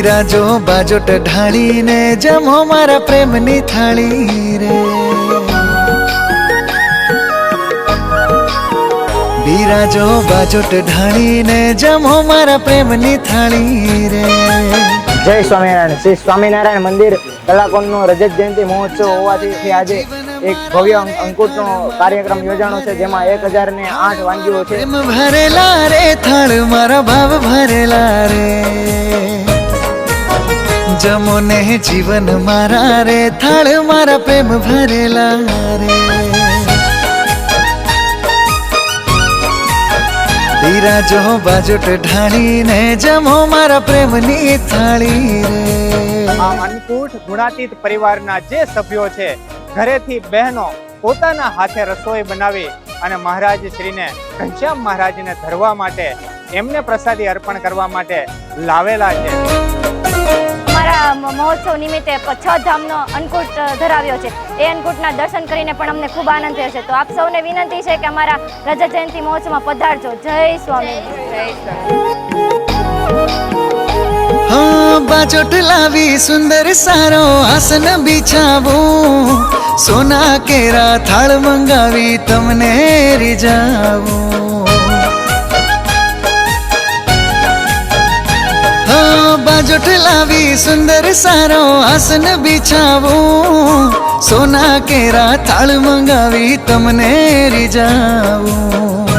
બિરાજો બાજોટ ઢાળીને જમો મારા પ્રેમની થાળી રે. બિરાજો બાજોટ ઢાળીને જમો મારા પ્રેમની થાળી રે. જય સ્વામિનારાયણ. શ્રી સ્વામિનારાયણ મંદિર કલાકોનનો રજત જયંતિ મહોત્સવ હોવાથી આજે એક ભવ્ય અંકુટનો કાર્યક્રમ યોજાણો છે જેમાં એક હજાર ને આઠ વાનગીઓ છે. ભરેલા રે થાળ મારા ભાવ ભરેલા રે. જમો ને જીવન મારા રે, થાળ મારા પ્રેમ ભરેલા રે. બિરાજો બાજોટ ઢાળીને જમો મારા પ્રેમની થાળી આ અન્નકૂટ ગુણાતીત પરિવારના જે સભ્યો છે, ઘરેથી બહેનો પોતાના હાથે રસોઈ બનાવી અને મહારાજ શ્રીને ઘનશ્યામ મહારાજને ધરવા માટે એમને પ્રસાદી અર્પણ કરવા માટે લાવેલા છે. અમારા મહોત્સવ નિમિત્તે છ ધામનો અન્નકૂટ ધરાવ્યો છે. એ અન્નકૂટના દર્શન કરીને પણ અમને ખૂબ આનંદ થયો છે. તો આપ સૌને વિનંતી છે કે અમારા રજત જયંતિ મહોત્સવમાં પધારજો. જય સ્વામી. હા બાજોટ લાવી સુંદર સારો આસન બિછાવું. સોના કેરા થાળ મંગાવી તમને રીઝાવું. હા બાજોટ લાવી સુંદર સારો આસન બિછાવું. સોના કેરા થાળ મંગાવી તમને રીજાવું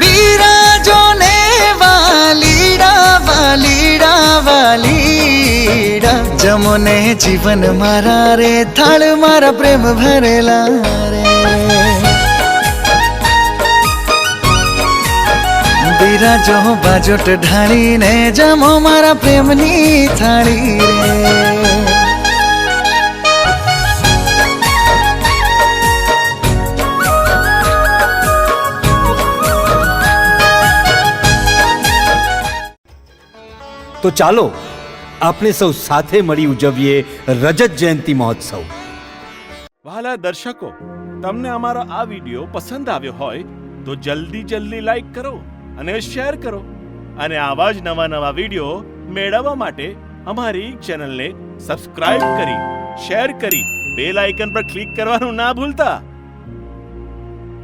બિરાજો ને વાલીડા વાલીડા વાલીડા. જમો જીવન મારા રે, થાળ મારા પ્રેમ ભરેલા રે. બિરાજો બાજોટ ઢાળીને જમો મારા પ્રેમની થાળી રે. તો ચાલો આપણે સૌ સાથે મળી ઉજવીએ રજત જયંતિ મહોત્સવ. વાલા દર્શકો તમને અમારો આ વિડિયો પસંદ આવ્યો હોય તો જલ્દી જલ્દી લાઈક કરો. અને શેર કરો અને આવા જ નવા નવા વીડિયો મેળવવા માટે અમારી ચેનલને સબસ્ક્રાઇબ કરી શેર કરી બેલ આઇકન પર ક્લિક કરવાનું ના ભૂલતા.